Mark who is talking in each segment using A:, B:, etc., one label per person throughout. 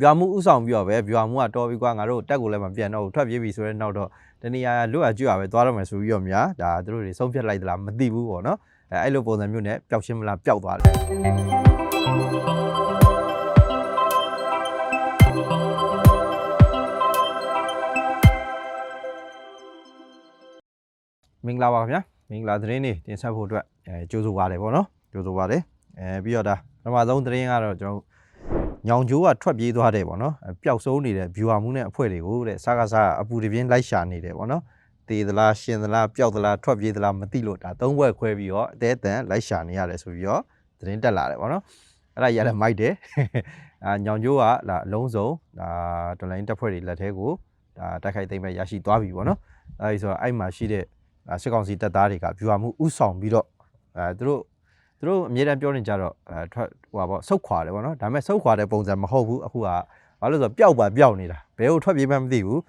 A: ဗျာမှုဥဆောင်ပြီးတော့ပဲဗျာမှုကတော်ပြီကွာငါတို့တက်ကိုလည်းမပြန်တော့ဘူးထွက်ပြေးပြီဆိုတဲ့နောက်တော့တနေရာလွတ်အကျွတ်ရပဲသွားတော့မယ်ဆိုပြီးတော့များဒါသူတို့တွေဆုံးဖြတ်လိုက်သလားမသိဘူးပေါ့နော်အဲအဲ့လိုပုံစံမျိုးနဲ့ပျောက်ရှင်းမလားပျောက်သွားတယ်မင်္ဂလာပါခင်ဗျာမင်္ဂလာသတင်းနေ့တင်ဆက်ဖို့အတွက်အဲကြိုးဆိုပါတယ်ပေါ့နော်ကြိုးဆိုပါတယ်အဲပြီးတော့ဒါပထမဆုံးသတင်းကတော့ကျွန်တော် ညောင်ကျိုးကထွက်ပြေးသွားတယ်ပေါ့နော်အဲပျောက်ဆုံးနေတဲ့ viewer မှုနဲ့အဖွဲ့တွေကိုတဲ့စကားစားအပူတပြင်းလိုက်ရှာနေတယ်ပေါ့နော်တေသလားရှင်သလားပျောက်သလားထွက်ပြေးသလားမသိလို့ဒါသုံးဘွဲ့ခွဲပြီးတော့အသေးအတန်လိုက်ရှာနေရတယ်ဆိုပြီးတော့သတင်းတက်လာတယ်ပေါ့နော်အဲ့ဒါရလည်းမိုက်တယ်အာညောင်ကျိုးကလာအလုံးစုံဒါဒလိုင်းတက်ဖွဲ့တွေလက်ထဲကိုဒါတိုက်ခိုက်သိမ်းမဲ့ရရှိသွားပြီပေါ့နော်အဲဒီဆိုတော့အဲ့မှာရှိတဲ့ဒါစစ်ကောင်စီတပ်သားတွေက viewer မှုဥဆောင်ပြီးတော့အဲသူတို့ သူတို့အမြဲတမ်းပြောနေကြတော့အဲထွက်ဟိုပါပေါ့ဆုတ်ခွာတယ်ပေါ့နော်ဒါပေမဲ့ဆုတ်ခွာတဲ့ပုံစံမဟုတ်ဘူးအခုကဘာလို့လဲဆိုတော့ပျောက်ပါပျောက်နေတာဘယ်ကိုထွက်ပြေးမှမသိဘူး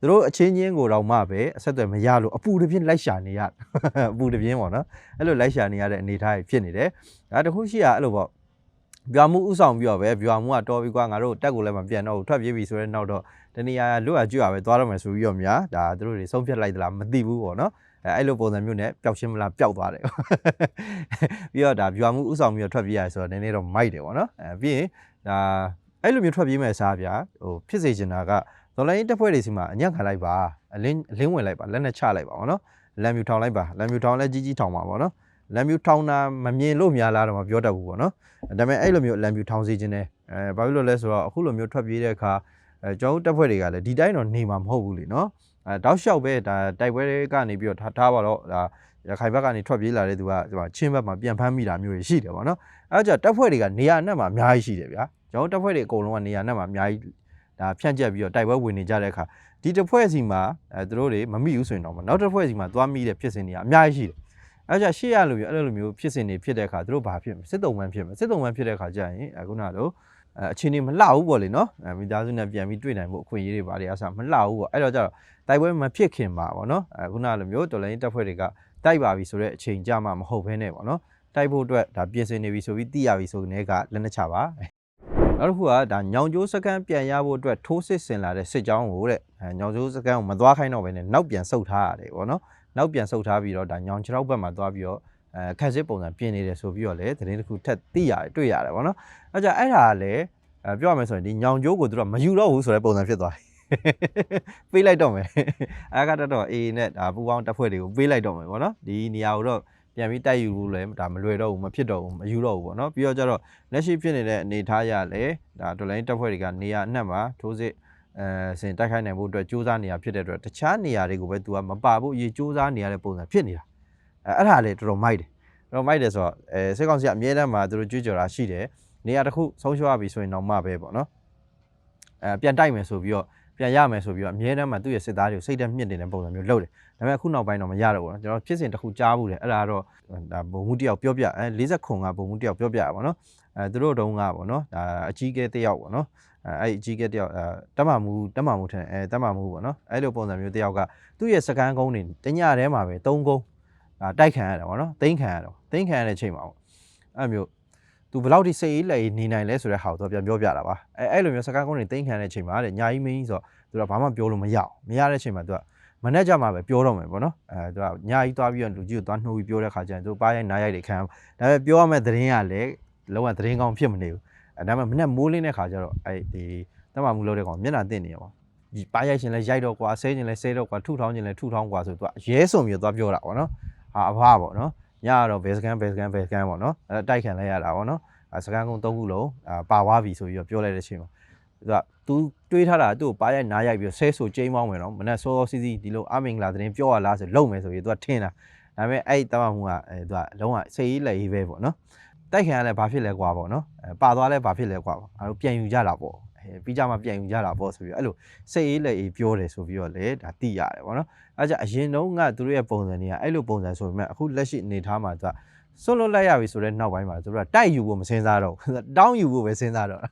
A: သူတို့အချင်းချင်းကိုတော့မှပဲအဆက်အသွယ်မရလို့အပူတစ်ပြင်းလိုက်ရှာနေရအပူတစ်ပြင်းပေါ့နော်အဲ့လိုလိုက်ရှာနေရတဲ့အနေအထားကြီးဖြစ်နေတယ်ဒါတခုရှိရအဲ့လိုပေါ့ဗျာမှုဥဆောင်ပြီးတော့ပဲဗျာမှုကတော်ပြီကွာငါတို့တက်ကိုလည်းမပြန်တော့ဘူးထွက်ပြေးပြီဆိုတဲ့နောက်တော့တနေရာလွတ်အကျွတ်ရပဲသွားတော့မယ်ဆိုပြီးတော့များဒါသူတို့တွေဆုံးဖြတ်လိုက်သလားမသိဘူးပေါ့နော် အဲအဲ့လိုပုံစံမျိုးနဲ့ပျောက်ရှင်းမလားပျောက်သွားတယ်ပြီးတော့ဒါ viewer မှုဥဆောင်ပြီးတော့ထွက်ပြေးရဆိုတော့နည်းနည်းတော့မိုက်တယ်ပေါ့နော်အဲပြီးရင်ဒါအဲ့လိုမျိုးထွက်ပြေးမဲ့စားဗျာဟိုဖြစ်စေချင်တာကဒေါ်လာရင်းတက်ဖွဲ့တွေစီမှာအညံ့ခံလိုက်ပါအလင်းအလင်းဝင်လိုက်ပါလက်နဲ့ချလိုက်ပါပေါ့နော်လမ်းမြူထောင်လိုက်ပါလမ်းမြူထောင်လဲကြီးကြီးထောင်ပါပေါ့နော်လမ်းမြူထောင်တာမမြင်လို့များလားတော့မပြောတတ်ဘူးပေါ့နော်ဒါပေမဲ့အဲ့လိုမျိုးလမ်းမြူထောင်စေခြင်းနဲ့အဲဘာဖြစ်လို့လဲဆိုတော့အခုလိုမျိုးထွက်ပြေးတဲ့အခါအဲကျွန်တော်တို့တက်ဖွဲ့တွေကလည်းဒီတိုင်းတော့နေမှာမဟုတ်ဘူးလीနော် အဲတောက်လျှောက်ပဲဒါတိုက်ပွဲတွေကနေပြီးတော့ထားထားပါတော့ဒါရခိုင်ဘက်ကနေထွက်ပြေးလာတဲ့သူကဒီမှာချင်းဘက်မှာပြန်ဖမ်းမိတာမျိုးတွေရှိတယ်ပေါ့နော်အဲဒါကြောင့်တပ်ဖွဲ့တွေကနေရာအနှံ့မှာအများကြီးရှိတယ်ဗျာကျွန်တော်တပ်ဖွဲ့တွေအကုန်လုံးကနေရာအနှံ့မှာအများကြီးဒါဖြန့်ကျက်ပြီးတော့တိုက်ပွဲဝင်နေကြတဲ့အခါဒီတပ်ဖွဲ့စီမှာအဲသူတို့တွေမမိဘူးဆိုရင်တော့နောက်တပ်ဖွဲ့စီမှာသွားမိတဲ့ဖြစ်စဉ်တွေကအများကြီးရှိတယ်အဲဒါကြောင့်ရှေ့ရလိုမျိုးအဲ့လိုမျိုးဖြစ်စဉ်တွေဖြစ်တဲ့အခါသူတို့ဘာဖြစ်မလဲစစ်တုံးမှန်းဖြစ်မယ်စစ်တုံးမှန်းဖြစ်တဲ့အခါကျရင်အခုနကတော့ အဲအခြေအနေမလှဘူးပေါ့လေနော်အဲမိသားစုနဲ့ပြန်ပြီးတွေ့နိုင်ဖို့အခွင့်အရေးတွေဘာတွေအဆမလှဘူးပေါ့အဲ့တော့ကျတော့တိုက်ပွဲမဖြစ်ခင်ပါပေါ့နော်အခုနလိုမျိုးတော်လိုင်းတပ်ဖွဲ့တွေကတိုက်ပါပြီဆိုတော့အချိန်ကြမှာမဟုတ်ဘဲနဲ့ပေါ့နော်တိုက်ဖို့အတွက်ဒါပြင်ဆင်နေပြီဆိုပြီးသိရပြီဆိုတဲ့ကလက်နှစ်ချပါနောက်တစ်ခုကဒါညောင်ကျိုးစကန်ပြန်ရဖို့အတွက်ထိုးစစ်ဆင်လာတဲ့စစ်ကြောင်းကိုတဲ့အဲညောင်ကျိုးစကန်ကိုမသွားခိုင်းတော့ဘဲနဲ့နောက်ပြန်ဆုတ်ထားရတယ်ပေါ့နော်နောက်ပြန်ဆုတ်ထားပြီးတော့ဒါညောင်ချောက်ဘက်မှာသွားပြီးတော့ အဲခက်စစ်ပုံစံပြင်နေတယ်ဆိုပြီးတော့လေသတင်းတစ်ခုထက်သိရတယ်တွေ့ရတယ်ပေါ့နော်အဲကြအဲ့ဒါကလည်းအဲပြောရမယ်ဆိုရင်ဒီညောင်ကျိုးကိုသူတို့ကမယူတော့ဘူးဆိုတဲ့ပုံစံဖြစ်သွားတယ်ပေးလိုက်တော့မယ်အဲကတော့အေးနဲ့ဒါပူပေါင်းတက်ဖွဲ့တွေကိုပေးလိုက်တော့မယ်ပေါ့နော်ဒီနေရာကိုတော့ပြန်ပြီးတိုက်ယူလို့လည်းဒါမလွယ်တော့ဘူးမဖြစ်တော့ဘူးမယူတော့ဘူးပေါ့နော်ပြီးတော့ကျတော့လက်ရှိဖြစ်နေတဲ့အနေအထားရလဲဒါဒေါ်လာတက်ဖွဲ့တွေကနေရာအနှံ့မှာထိုးစစ်အဲစင်တိုက်ခိုက်နိုင်ဖို့အတွက်စူးစမ်းနေရဖြစ်တဲ့အတွက်တခြားနေရာတွေကိုပဲသူကမပါဖို့အရေးစူးစမ်းနေရတဲ့ပုံစံဖြစ်နေတာ အဲအဲ့ဒါလေတော်တော်မိုက်တယ်တော်တော်မိုက်တယ်ဆိုတော့အဲစစ်ကောင်စီကအမြဲတမ်းမှာသူတို့ကြွေးကြော်တာရှိတယ်နေရာတစ်ခုဆုံးရှုံးရပြီဆိုရင်တော့မှပဲပေါ့နော်အဲပြန်တိုက်မယ်ဆိုပြီးတော့ပြန်ရမယ်ဆိုပြီးတော့အမြဲတမ်းမှသူ့ရဲ့စစ်သားတွေကိုစိတ်ဓာတ်မြင့်တင်တဲ့ပုံစံမျိုးလုပ်တယ်။ဒါပေမဲ့အခုနောက်ပိုင်းတော့မရတော့ဘူးနော်။ကျွန်တော်ဖြစ်စဉ်တစ်ခုကြားဘူးတယ်။အဲ့ဒါတော့ဒါဘုံမှုတယောက်ပြောပြအဲ40ခုကဘုံမှုတယောက်ပြောပြရပါတော့။အဲသူတို့တုံးကပေါ့နော်။ဒါအကြီးကဲတယောက်ပေါ့နော်။အဲအဲ့အကြီးကဲတယောက်အဲတက်မှမှုတက်မှမှုထင်အဲတက်မှမှုပေါ့နော်။အဲ့လိုပုံစံမျိုးတယောက်ကသူ့ရဲ့စကန်းကုန်းတွေတညထဲမှာပဲ၃ကုန်းဒါ တိုက်ခံရတာပေါ့နော်။သိမ့်ခံရတော့သိမ့်ခံရတဲ့ချိန်မှာပေါ့။အဲ့မျိုးသူဘယ်လောက်ထိစိတ်အေးလက်အေးနေနိုင်လဲဆိုတဲ့ဟာကိုသူပြန်ပြောပြတာပါအဲအဲ့လိုမျိုးစကားကုန်းတွေတိမ့်ခံတဲ့အချိန်မှာတဲ့ညာကြီးမင်းကြီးဆိုသူကဘာမှပြောလို့မရအောင်မရတဲ့အချိန်မှာသူကမနဲ့ကြမှာပဲပြောတော့မယ်ပေါ့နော်အဲသူကညာကြီးသွားပြီးတော့လူကြီးကိုသွားနှိုးပြီးပြောတဲ့ခါကျရင်သူပါရိုက်နားရိုက်တွေခံဒါပေမဲ့ပြောရမယ့်သတင်းကလည်းလုံးဝသတင်းကောင်းဖြစ်မနေဘူးအဲဒါပေမဲ့မနဲ့မိုးလင်းတဲ့ခါကျတော့အဲ့ဒီတမမှုလို့တဲ့ကောင်မျက်နှာတင်နေရပါပါရိုက်ရှင်လဲရိုက်တော့ကွာဆဲရှင်လဲဆဲတော့ကွာထုထောင်းရှင်လဲထုထောင်းကွာဆိုသူကရဲစုံပြီးသွားပြောတာပေါ့နော် ဟာအဖပေါ့နော်ညကတော့ base scan base scan base scan ပေါ့နော်အဲ့တိုက်ခံလိုက်ရတာပေါ့နော်စကန်ကုန်း၃ခုလုံးပါဝါပြီဆိုပြီးတော့ပြောလိုက်တဲ့အချိန်မှာသူက तू တွေးထားတာသူ့ကိုပါရိုက်နားရိုက်ပြီးဆဲဆိုကျိမ်းမောင်းမယ်နော်မနဲ့စောစောစီးစီးဒီလိုအမင်္ဂလာသတင်းပြောရလားဆိုလုံမယ်ဆိုပြီးသူကထင်တာဒါပေမဲ့အဲ့တမမှုကအဲသူကလုံးဝစိတ်ကြီးလက်ကြီးပဲပေါ့နော်တိုက်ခံရလဲဘာဖြစ်လဲကွာပေါ့နော်ပါသွားလဲဘာဖြစ်လဲကွာပေါ့ငါတို့ပြန်ယူကြတာပေါ့ပြီးကြမှာပြန်ယူကြတာပေါ့ဆိုပြီးအဲ့လိုစိတ်အေးလက်အေးပြောတယ်ဆိုပြီးတော့လေဒါတိရတယ်ပေါ့နော် အဲကြအရင်တုန်းကသူတို့ရဲ့ပုံစံတွေကအဲ့လိုပုံစံဆိုပေမဲ့အခုလက်ရှိအနေထားမှာသူကဆွလွတ်လိုက်ရပြီဆိုတော့နောက်ပိုင်းမှာသူတို့ကတိုက်ယူဖို့မစင်စားတော့ဘူးတောင်းယူဖို့ပဲစဉ်းစားတော့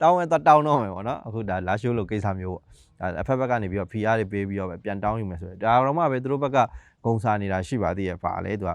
A: တောင်းဝဲတော့တောင်းတော့မယ်ပေါ့နော်အခုဒါလာရှိုးလိုကိစ္စမျိုးပေါ့ဒါအဖက်ဘက်ကနေပြီးတော့ PR တွေပေးပြီးတော့ပဲပြန်တောင်းယူမယ်ဆိုတော့ဒါတော့မှပဲသူတို့ဘက်ကဂုံစားနေတာရှိပါသေးရဲ့ပါလေသူက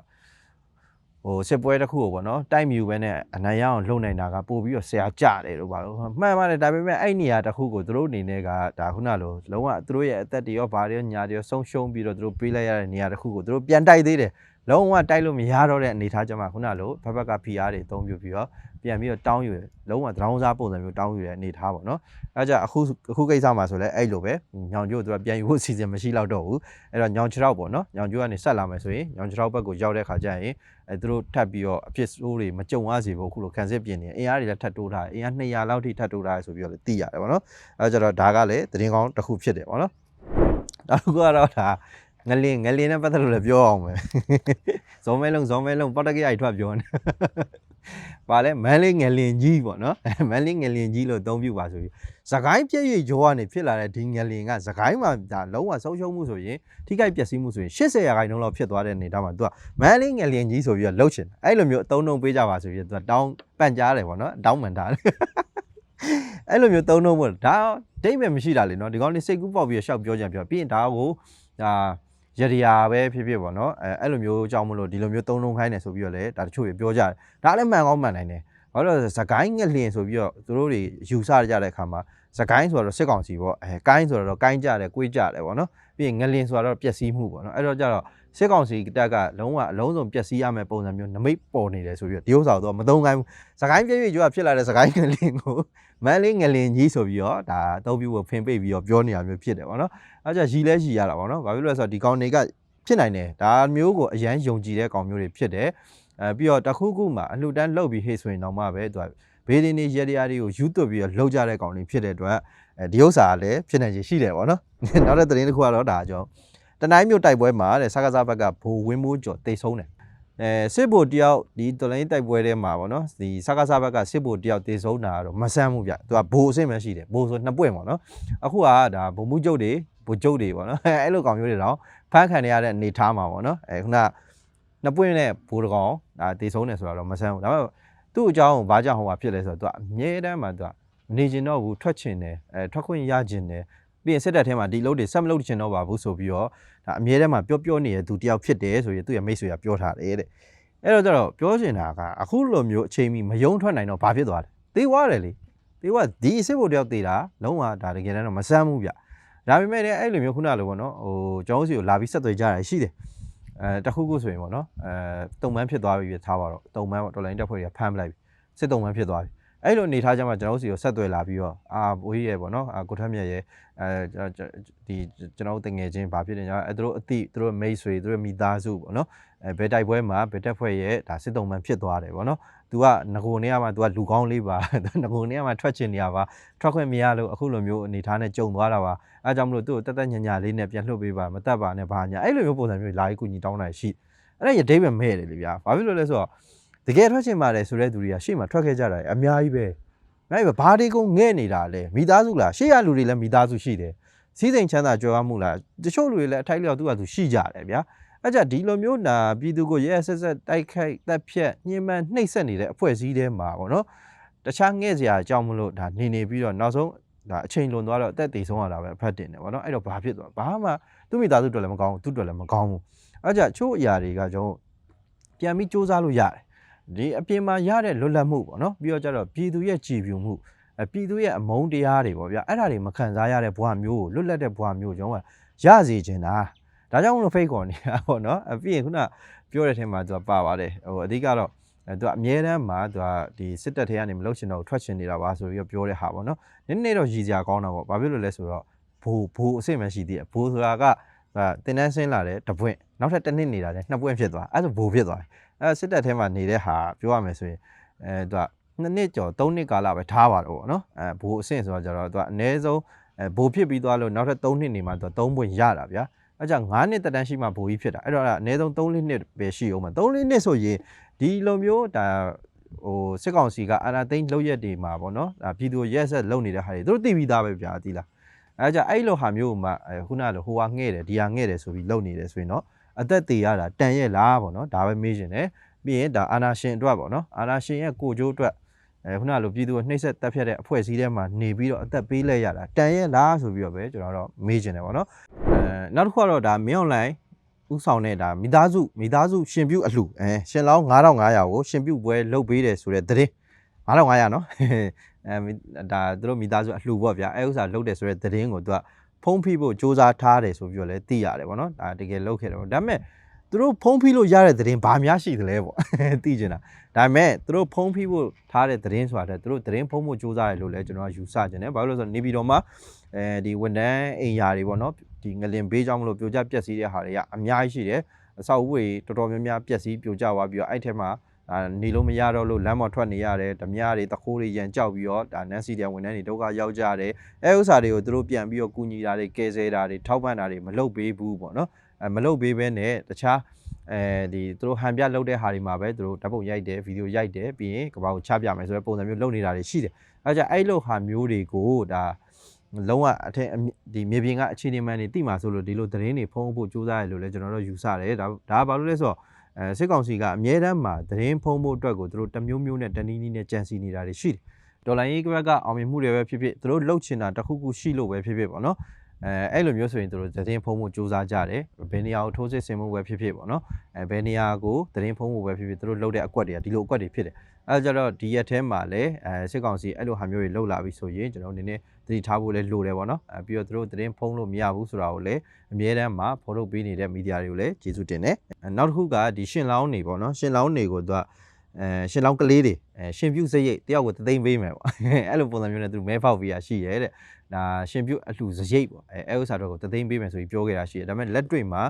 A: ဟဟိုစစ်ပွဲတစ်ခုကိုပေါ့နော်တိုက်မြူပဲနဲ့အနိုင်ရအောင်လုပ်နိုင်တာကပို့ပြီးတော့ဆရာကြတယ်လို့ပါလို့မှန်ပါတယ်ဒါပေမဲ့အဲ့နေရာတစ်ခုကိုသူတို့အနေနဲ့ကဒါခုနလိုလုံးဝသူတို့ရဲ့အသက်တွေရောဘာတွေရောညာတွေရောဆုံးရှုံးပြီးတော့သူတို့ပေးလိုက်ရတဲ့နေရာတစ်ခုကိုသူတို့ပြန်တိုက်သေးတယ် လုံးဝတိုက်လို့မရတော့တဲ့အနေထားကြမှာခုနလိုဘက်ဘက်က PR တွေအသုံးပြုပြီးတော့ပြန်ပြီးတော့တောင်းယူတယ်လုံးဝသရောင်းစားပုံစံမျိုးတောင်းယူတဲ့အနေထားပေါ့နော်အဲကြင့်အခုအခုကိစ္စမှာဆိုလဲအဲ့လိုပဲညောင်ကျိုးသူကပြန်ယူဖို့အစီအစဉ်မရှိတော့တော့ဘူးအဲ့တော့ညောင်ချောက်ပေါ့နော်ညောင်ကျိုးကနေဆက်လာမယ်ဆိုရင်ညောင်ချောက်ဘက်ကိုရောက်တဲ့ခါကျရင်အဲသူတို့ထပ်ပြီးတော့အဖြစ်ဆိုးတွေမကြုံရစေဖို့အခုလိုခံစစ်ပြင်နေအင်အားတွေလည်းထပ်တိုးထားတယ်အင်အား200လောက်ထိထပ်တိုးထားတယ်ဆိုပြီးတော့လည်းသိရတယ်ပေါ့နော်အဲကြတော့ဒါကလည်းသတင်းကောင်းတစ်ခုဖြစ်တယ်ပေါ့နော်နောက်တစ်ခုကတော့ဒါ ငလင်းငလင်းနဲ့ပတ်သက်လို့လည်းပြောအောင်ပဲဇော်မဲလုံးဇော်မဲလုံးပေါတက်ကရိုက်ထွက်ပြောနေပါလဲမန်းလေးငလင်းကြီးပေါ့နော်မန်းလေးငလင်းကြီးလို့အသုံးပြုပါဆိုပြီးစကိုင်းပြည့်ရွေကျော်ကနေဖြစ်လာတဲ့ဒီငလင်းကစကိုင်းမှာဒါလုံးဝဆုံးရှုံးမှုဆိုရင်ထိခိုက်ပျက်စီးမှုဆိုရင်80ရာခိုင်နှုန်းလောက်ဖြစ်သွားတဲ့အနေဒါမှသူကမန်းလေးငလင်းကြီးဆိုပြီးတော့လှုပ်ချင်အဲ့လိုမျိုးအသုံးနှုန်းပေးကြပါဆိုပြီးတော့သူကတောင်းပန့်ကြားတယ်ပေါ့နော်တောင်းပန်ထားတယ်အဲ့လိုမျိုးသုံးနှုန်းဖို့ဒါဒိတ်ပဲမရှိတာလေနော်ဒီကောင်လေးစိတ်ကူးပေါက်ပြီးရှောက်ပြောကြပြောပြီးရင်ဒါကိုဒါ ရရရာပဲဖြစ်ဖြစ်ပေါ့နော်အဲအဲ့လိုမျိုးကြောင်းမလို့ဒီလိုမျိုးသုံးလုံးခိုင်းတယ်ဆိုပြီးတော့လေဒါတချို့တွေပြောကြတယ်ဒါလည်းမှန်ကောင်းမှန်နိုင်တယ်ဘာလို့လဲဆိုတော့ဇကိုင်းငလျင်ဆိုပြီးတော့သူတို့တွေယူဆကြတဲ့အခါမှာဇကိုင်းဆိုတော့စစ်ကောင်စီပေါ့အဲကိုင်းဆိုတော့ကိုင်းကြတယ်ကိုွေးကြတယ်ပေါ့နော်ပြီးရင်ငလျင်ဆိုတော့ပျက်စီးမှုပေါ့နော်အဲ့တော့ကြတော့ စစ်ကောင်စီတက်ကလုံးဝအလုံးစုံပျက်စီးရမယ့်ပုံစံမျိုးနမိတ်ပေါ်နေတယ်ဆိုပြီးတော့ဒီဥစ္စာတော့မသုံးကိုင်းဘူးဇကိုင်းပြည့်ပြည့်ကျွတ်ဖြစ်လာတဲ့ဇကိုင်းငလျင်ကိုမန်းလေးငလျင်ကြီးဆိုပြီးတော့ဒါအသုံးပြုဖို့ဖင်ပိတ်ပြီးတော့ပြောနေတာမျိုးဖြစ်တယ်ပေါ့နော်အဲ့ကြရီလဲရီရတာပေါ့နော်ဘာဖြစ်လို့လဲဆိုတော့ဒီကောင်တွေကဖြစ်နိုင်တယ်ဒါမျိုးကိုအရန်ယုံကြည်တဲ့ကောင်မျိုးတွေဖြစ်တယ်အဲပြီးတော့တခုခုမှအလှတန်းလှုပ်ပြီးဟေ့ဆိုရင်တော့မှပဲသူကဘေးဒင်းနေရရတွေကိုယူသွတ်ပြီးတော့လှုပ်ကြတဲ့ကောင်တွေဖြစ်တဲ့အတွက်အဲဒီဥစ္စာကလည်းဖြစ်နိုင်ခြေရှိတယ်ပေါ့နော်နောက်တဲ့သတင်းတစ်ခုကတော့ဒါကြောင့် တနိုင်းမြို့တိုက်ပွဲမှာတဲ့စကားစားဘက်ကဘိုးဝင်းမိုးကျော်တိတ်ဆုံးတယ်အဲစစ်ဘိုတယောက်ဒီတော်လိုင်းတိုက်ပွဲထဲမှာပေါ့နော်ဒီစကားစားဘက်ကစစ်ဘိုတယောက်တေဆုံးတာကတော့မဆန်းဘူးဗျသူကဘိုးအစ်စ်မှရှိတယ်ဘိုးဆိုနှစ်ပွင့်ပေါ့နော်အခုကဒါဘုံမှုကျုပ်တွေဘိုးကျုပ်တွေပေါ့နော်အဲ့လိုကောင်မျိုးတွေတော့ဖမ်းခံရတဲ့အနေထားမှာပေါ့နော်အဲခုနနှစ်ပွင့်နဲ့ဘိုးတကောင်ဒါတေဆုံးတယ်ဆိုတော့မဆန်းဘူးဒါပေမဲ့သူ့အကြောင်းကိုဘာကြောင့်ဟိုမှာဖြစ်လဲဆိုတော့သူကအမြဲတမ်းမှာသူကနေကျင်တော့ဘူးထွက်ချင်တယ်အဲထွက်ခွင့်ရကျင်တယ် ပြီးရင်စစ်တပ်ထဲမှာဒီလုံးတွေဆက်မလုပ်ချင်တော့ပါဘူးဆိုပြီးတော့ဒါအမြဲတမ်းမှာပြောပြောနေတဲ့သူတယောက်ဖြစ်တယ်ဆိုရင်သူ့ရဲ့မိတ်ဆွေကပြောထားတယ်တဲ့အဲ့တော့ကျတော့ပြောချင်တာကအခုလိုမျိုးအချိန်မီမယုံထွက်နိုင်တော့ဘာဖြစ်သွားလဲသေသွားတယ်လေသေသွားဒီအစ်စ်ဘုတ်တယောက်သေတာလုံးဝဒါတကယ်တမ်းတော့မဆမ်းဘူးဗျဒါပေမဲ့လည်းအဲ့လိုမျိုးခုနလိုပေါ့နော်ဟိုကျောင်းစီကိုလာပြီးဆက်သွယ်ကြရရှိတယ်အဲတခုခုဆိုရင်ပေါ့နော်အဲတုံမန်းဖြစ်သွားပြီထားပါတော့တုံမန်းပေါ့တော်လိုင်းတက်ဖွဲ့တွေကဖမ်းပလိုက်ပြီစစ်တုံမန်းဖြစ်သွားပြီ အဲ့လိုအနေထားကြမှာကျွန်တော်တို့စီကိုဆက်သွယ်လာပြီးတော့အာဘိုးကြီးရဲ့ပေါ့နော်အာကိုထက်မြက်ရဲ့အဲဒီကျွန်တော်တို့တငယ်ချင်းဘာဖြစ်နေကြအဲသူတို့အတိသူတို့မိတ်ဆွေသူတို့မိသားစုပေါ့နော်အဲဘယ်တိုက်ပွဲမှာဘယ်တက်ဖွဲ့ရဲ့ဒါစစ်တုံးမှန်ဖြစ်သွားတယ်ပေါ့နော်။ तू ကငကိုနေရမှာ तू ကလူကောင်းလေးပါ။ငကိုနေရမှာထွက်ချင်နေရပါ။ထွက်ခွင့်မရလို့အခုလိုမျိုးအနေထားနဲ့ကြုံသွားတာပါ။အဲကြောင့်မလို့သူ့ကိုတက်တက်ညညာလေးနဲ့ပြန်လှုပ်ပေးပါမတက်ပါနဲ့ဘာညာအဲ့လိုမျိုးပုံစံမျိုးလာပြီးကူညီတောင်းတာရှိ။အဲ့ဒါရဒိဗယ်မဲ့တယ်လေဗျာ။ဘာဖြစ်လို့လဲဆိုတော့ တကယ်ထွက်ချင်ပါတယ်ဆိုတဲ့သူတွေကရှေ့မှာထွက်ခဲ့ကြတာအများကြီးပဲ။အဲ့ဒီဘာဒီကုန်းငဲ့နေတာလဲမိသားစုလားရှေ့ရလူတွေလည်းမိသားစုရှိတယ်။စီးစိမ်ချမ်းသာကြွယ်ဝမှုလားတချို့လူတွေလည်းအထိုက်လျောက်သူ့ဟာသူရှိကြတယ်ဗျာ။အဲ့ကြဒီလိုမျိုးနာပြည်သူကိုရဲဆက်ဆက်တိုက်ခိုက်တပ်ဖြတ်ညှဉ်းပန်းနှိပ်စက်နေတဲ့အဖွဲ့အစည်းထဲမှာပေါ့နော်တခြားငဲ့စရာအကြောင်းမလို့ဒါနေနေပြီးတော့နောက်ဆုံးဒါအချိန်လွန်သွားတော့အသက်သေးဆုံးရတာပဲအဖတ်တင်တယ်ပေါ့နော်အဲ့တော့ဘာဖြစ်သွားဘာမှသူ့မိသားစုအတွက်လည်းမကောင်းဘူးသူ့အတွက်လည်းမကောင်းဘူးအဲ့ကြချို့အရာတွေကကျွန်တော်ပြန်ပြီးစူးစမ်းလို့ရတယ် ဒီအပြင်မှာရတဲ့လွတ်လပ်မှုပေါ့နော်ပြီးတော့ကျတော့ပြည်သူရဲ့ကြည်ပြူမှုအပြည်သူရဲ့အမုန်းတရားတွေပေါ့ဗျာအဲ့ဒါတွေမခံစားရတဲ့ဘဝမျိုးကိုလွတ်လပ်တဲ့ဘဝမျိုးကျွန်တော်ကရစေချင်တာဒါကြောင့်မလို့ဖိတ်ခေါ်နေတာပေါ့နော်အပြီးရင်ခုနပြောတဲ့အထက်မှာသူကပါပါတယ်ဟိုအဓိကတော့အဲသူကအမြဲတမ်းမှာသူကဒီစစ်တပ်ထဲကနေမလုပ်ချင်တော့ထွက်ချင်နေတာပါဆိုပြီးတော့ပြောတဲ့ဟာပေါ့နော်နည်းနည်းတော့ရည်စရာကောင်းတာပေါ့ဘာဖြစ်လို့လဲဆိုတော့ဘိုးဘိုးအစ်စ်မှရှိသေးတယ်ဘိုးဆိုတာကတင်တန်းဆင်းလာတယ်တပွင့်နောက်ထပ်တစ်နှစ်နေတာတယ်နှစ်ပွင့်ဖြစ်သွားအဲဆိုဘိုးဖြစ်သွားတယ် အဲစစ်တပ်ထဲမှာနေတဲ့ဟာပြောရမယ်ဆိုရင်အဲသူကနှစ်နှစ်ကျော်သုံးနှစ်ကာလပဲထားပါတော့ဗောနော်အဲဘိုးအဆင့်ဆိုတော့ကျတော့သူကအနည်းဆုံးအဲဘိုးဖြစ်ပြီးသွားလို့နောက်ထပ်3နှစ်နေမှသူက3ပွင့်ရတာဗျာအဲကြောင့်9နှစ်တက်တန်းရှိမှဘိုးကြီးဖြစ်တာအဲ့တော့အနည်းဆုံး3နှစ်နှစ်ပဲရှိအောင်မှာ3နှစ်ဆိုရင်ဒီလိုမျိုးဒါဟိုစစ်ကောင်စီကအာဏာသိမ်းလုပ်ရက်တွေမှာပေါ့နော်ဒါပြည်သူရက်ဆက်လုပ်နေတဲ့ဟာတွေသူတို့သိပြီးသားပဲဗျာဒီလားအဲကြောင့်အဲ့လိုဟာမျိုးမှာခုနကလိုဟိုဟာငဲ့တယ်ဒီဟာငဲ့တယ်ဆိုပြီးလုပ်နေတယ်ဆိုရင်တော့ အသက်သေးရတာတန်ရဲ့လားပေါ့နော်ဒါပဲမေးရှင်တယ်ပြီးရင်ဒါအာနာရှင်အတွက်ပေါ့နော်အာနာရှင်ရဲ့ကိုကြိုးအတွက်အဲခုနလိုပြည်သူကိုနှိမ့်ဆက်တက်ဖြတ်တဲ့အဖွဲ့အစည်းထဲမှာနေပြီးတော့အသက်ပေးလဲရတာတန်ရဲ့လားဆိုပြီးတော့ပဲကျွန်တော်တော့မေးချင်တယ်ပေါ့နော်အဲနောက်တစ်ခုကတော့ဒါမင်းအွန်လိုင်းဥဆောင်တဲ့ဒါမိသားစုမိသားစုရှင်ပြုအလှအဲရှင်လောင်း9500ကိုရှင်ပြုပွဲလုပ်ပေးတယ်ဆိုတဲ့သတင်း9500နော်အဲမိဒါသူတို့မိသားစုအလှပေါ့ဗျာအဲဥစ္စာလုပ်တယ်ဆိုတဲ့သတင်းကိုသူက ဖုံးဖိဖို့စ조사ထားတယ်ဆိုပြီးတော့လည်းသိရတယ်ပေါ့နော်ဒါတကယ်လုပ်ခဲ့တယ်ပေါ့ဒါပေမဲ့သူတို့ဖုံးဖိလို့ရတဲ့သတင်းဘာများရှိသလဲပေါ့သိချင်တာဒါပေမဲ့သူတို့ဖုံးဖိဖို့ထားတဲ့သတင်းဆိုတာတဲ့သူတို့သတင်းဖုံးဖို့စ조사တယ်လို့လည်းကျွန်တော်ကယူဆချင်တယ်ဘာလို့လဲဆိုတော့နေပြည်တော်မှာအဲဒီဝန်တန်းအိမ်ယာတွေပေါ့နော်ဒီငလင်ဘေးကြောင့်မလို့ပြိုကျပျက်စီးတဲ့ဟာတွေကအများကြီးရှိတယ်အဆောက်အဦတွေတော်တော်များများပျက်စီးပြိုကျသွားပြီးတော့အဲ့ထက်မှာ ဒါနေလို့မရတော့လို့လမ်းပေါ်ထွက်နေရတယ်ဓမြတွေတခိုးတွေရန်ကြောက်ပြီးတော့ဒါနန်းစီတဲ့ဝန်ထမ်းတွေဒုက္ခရောက်ကြတယ်အဲဥစ္စာတွေကိုသူတို့ပြန်ပြီးတော့ကူညီတာတွေကယ်ဆယ်တာတွေထောက်ပံ့တာတွေမလုပ်ပေးဘူးပေါ့နော်အဲမလုပ်ပေးဘဲနဲ့တခြားအဲဒီသူတို့ဟန်ပြလုပ်တဲ့ဟာတွေမှာပဲသူတို့ဓာတ်ပုံရိုက်တယ်ဗီဒီယိုရိုက်တယ်ပြီးရင်ကဘာကိုချပြမယ်ဆိုတဲ့ပုံစံမျိုးလုပ်နေတာတွေရှိတယ်အဲကြအဲ့လိုဟာမျိုးတွေကိုဒါလုံးဝအထက်ဒီမြေပြင်ကအခြေအနေမှန်တွေတိမှာဆိုလို့ဒီလိုသတင်းတွေဖုံးဖို့စူးစမ်းရလို့လည်းကျွန်တော်တို့ယူဆတယ်ဒါဒါကဘာလို့လဲဆိုတော့ အဲစစ်ကောင်စီကအမြဲတမ်းမှာသတင်းဖုံးဖို့အတွက်ကိုသူတို့တမျိုးမျိုးနဲ့တနည်းနည်းနဲ့ကြံစီနေတာတွေရှိတယ်ဒေါ်လာရေးကဘက်ကအောင်မြင်မှုတွေပဲဖြစ်ဖြစ်သူတို့လှုပ်ချင်တာတစ်ခုခုရှိလို့ပဲဖြစ်ဖြစ်ပေါ့နော်အဲအဲ့လိုမျိုးဆိုရင်သူတို့သတင်းဖုံးဖို့စူးစမ်းကြတယ်ဘယ်နေရာကိုထိုးစစ်ဆင်မှုပဲဖြစ်ဖြစ်ပေါ့နော်အဲဘယ်နေရာကိုသတင်းဖုံးဖို့ပဲဖြစ်ဖြစ်သူတို့လှုပ်တဲ့အကွက်တွေကဒီလိုအကွက်တွေဖြစ်တယ်အဲကြတော့ဒီရက်ထဲမှာလည်းအဲစစ်ကောင်စီအဲ့လိုဟာမျိုးတွေလှုပ်လာပြီဆိုရင်ကျွန်တော်အနေနဲ့ သတိထားဖို့လည်းလိုတယ်ပေါ့နော်အဲပြီးတော့သူတို့သတင်းဖုံးလို့မရဘူးဆိုတာကိုလည်းအမြဲတမ်းမှာဖော်ထုတ်ပေးနေတဲ့မီဒီယာတွေကိုလည်းကျေးဇူးတင်တယ်အဲနောက်တစ်ခုကဒီရှင်လောင်းနေပေါ့နော်ရှင်လောင်းနေကိုသူကအဲရှင်လောင်းကလေးတွေအဲရှင်ပြုတ်စရိတ်တယောက်ကိုသသိမ့်ပေးမယ်ပေါ့အဲ့လိုပုံစံမျိုးနဲ့သူမဲဖောက်ပေးရရှိရဲတဲ့ဒါရှင်ပြုတ်အလှစရိတ်ပေါ့အဲအဲဥစ္စာတော့ကိုသသိမ့်ပေးမယ်ဆိုပြီးပြောခဲ့တာရှိတယ်ဒါပေမဲ့လက်တွေ့မှာ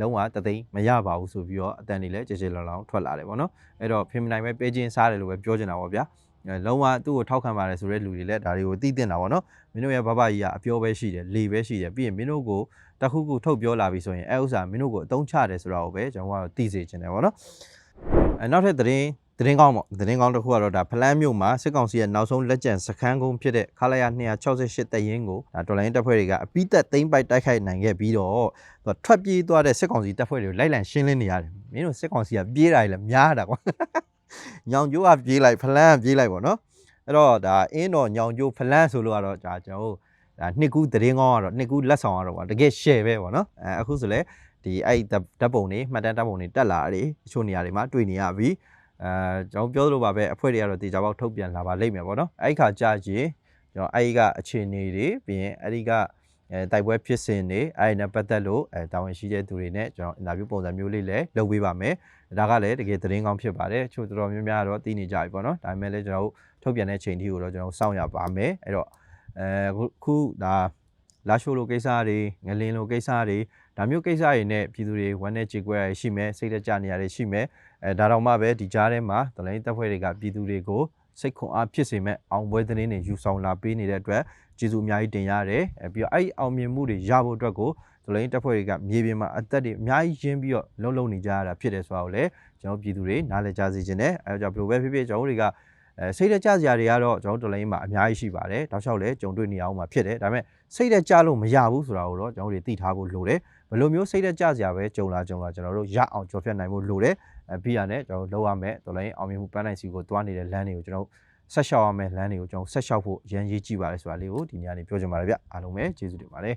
A: လုံးဝသသိမ့်မရပါဘူးဆိုပြီးတော့အတန်တွေလည်းကြည်ကြည်လောင်လောင်ထွက်လာတယ်ပေါ့နော်အဲ့တော့ဖင်မနိုင်ပဲပေးချင်းစားတယ်လို့ပဲပြောချင်တာပေါ့ဗျာအဲ လုံးဝသူ့ကိုထောက်ခံပါတယ်ဆိုတဲ့လူတွေလည်းဒါတွေကိုသိတင်တာပေါ့နော်မင်းတို့ရဲ့ဘဘကြီးကအပြောပဲရှိတယ်လေပဲရှိတယ်ပြီးရင်မင်းတို့ကိုတခုခုထုတ်ပြောလာပြီဆိုရင်အဲဥစ္စာမင်းတို့ကိုအတုံးချတယ်ဆိုတာကိုပဲကျွန်တော်ကသိစေချင်တယ်ပေါ့နော်အဲနောက်ထပ်သတင်းသတင်းကောင်းပေါ့သတင်းကောင်းတစ်ခုကတော့ဒါဖလန်းမြို့မှာစစ်ကောင်စီရဲ့နောက်ဆုံးလက်ကျန်စခန်းကုန်းဖြစ်တဲ့ခလာရ268တရင်ကိုဒါတော်လိုင်းတပ်ဖွဲ့တွေကအပိသက်သိမ်းပိုက်တိုက်ခိုက်နိုင်ခဲ့ပြီးတော့သူကထွက်ပြေးသွားတဲ့စစ်ကောင်စီတပ်ဖွဲ့တွေကိုလိုက်လံရှင်းလင်းနေရတယ်မင်းတို့စစ်ကောင်စီကပြေးတာလည်းများတာကွာ ညောင်ကျိုးကပြေးလိုက်ဖလန်းကပြေးလိုက်ပေါ့နော်အဲ့တော့ဒါအင်းတော်ညောင်ကျိုးဖလန်းဆိုလို့ကတော့ဒါကျွန်တော်တို့ဒါနှစ်ကူးသတင်းကောင်းကတော့နှစ်ကူးလက်ဆောင်ကတော့တကယ် share ပဲပေါ့နော်အဲအခုဆိုလဲဒီအဲ့ဓာတ်ပုံတွေမှတ်တမ်းဓာတ်ပုံတွေတက်လာတယ်တချို့နေရာတွေမှာတွေ့နေရပြီအဲကျွန်တော်ပြောလို့ပါပဲအဖွဲ့တွေကတော့တေချာပေါက်ထုတ်ပြန်လာပါလိမ့်မယ်ပေါ့နော်အဲ့ခါကြာရင်ကျွန်တော်အဲ့ဒီကအခြေအနေတွေပြီးရင်အဲ့ဒီကအဲတိုက်ပွဲဖြစ်စဉ်တွေအဲ့ဒီနဲ့ပတ်သက်လို့အဲတာဝန်ရှိတဲ့သူတွေနဲ့ကျွန်တော်အင်တာဗျူးပုံစံမျိုးလေးလည်းလုပ်ပေးပါမယ်ဒါကလည်းတကယ်သတင်းကောင်းဖြစ်ပါတယ်ချို့တော်တော်များများတော့သိနေကြပြီပေါ့နော်ဒါပေမဲ့လည်းကျွန်တော်တို့ထုတ်ပြန်တဲ့ချိန်ထိကိုတော့ကျွန်တော်စောင့်ရပါမယ်အဲ့တော့အဲခုဒါလာရှိုးလိုကိစ္စတွေငလင်းလိုကိစ္စတွေဒါမျိုးကိစ္စတွေနဲ့ပြည်သူတွေဝမ်းနဲ့ကြေကွဲရရှိမယ်စိတ်တကြနေရရှိမယ်အဲဒါတော့မှပဲဒီကြားထဲမှာတလိုင်းတပ်ဖွဲ့တွေကပြည်သူတွေကိုစိတ်ခွန်အားဖြစ်စေမဲ့အောင်ပွဲသတင်းတွေယူဆောင်လာပေးနေတဲ့အတွက်ကျေးဇူးအများကြီးတင်ရတယ်အဲပြီးတော့အဲ့ဒီအောင်မြင်မှုတွေရဖို့အတွက်ကို ဒလိုင်းတပ်ဖွဲ့တွေကမြေပြင်မှာအသက်တွေအများကြီးရင်းပြီးတော့လှုပ်လှုပ်နေကြရတာဖြစ်တယ်ဆိုတာကိုလည်းကျွန်တော်ပြည်သူတွေနားလည်ကြစေချင်တယ်အဲကြောင့်ဘယ်လိုပဲဖြစ်ဖြစ်ကျွန်တော်တို့တွေကအဲစိတ်တကြစရာတွေကတော့ကျွန်တော်တို့ဒလိုင်းမှာအများကြီးရှိပါတယ်တောက်လျှောက်လည်းကြုံတွေ့နေအောင်မှာဖြစ်တယ်ဒါပေမဲ့စိတ်တကြလို့မရဘူးဆိုတာကိုတော့ကျွန်တော်တို့သိထားဖို့လိုတယ်ဘယ်လိုမျိုးစိတ်တကြစရာပဲကြုံလာကြုံလာကျွန်တော်တို့ရအောင်ကြော်ဖြတ်နိုင်ဖို့လိုတယ်အဲပြီးရတဲ့ကျွန်တော်တို့လောက်ရမယ်ဒလိုင်းအောင်မြင်မှုပန်းနိုင်စီကိုတွားနေတဲ့လမ်းတွေကိုကျွန်တော်ဆက်လျှောက်ရမယ်လမ်းတွေကိုကျွန်တော်ဆက်လျှောက်ဖို့ရန်ရေးကြည့်ပါလေဆိုတာလေးကိုဒီနေ့ကနေပြောချင်ပါတယ်ဗျအားလုံးပဲကျေးဇူးတင်ပါတယ်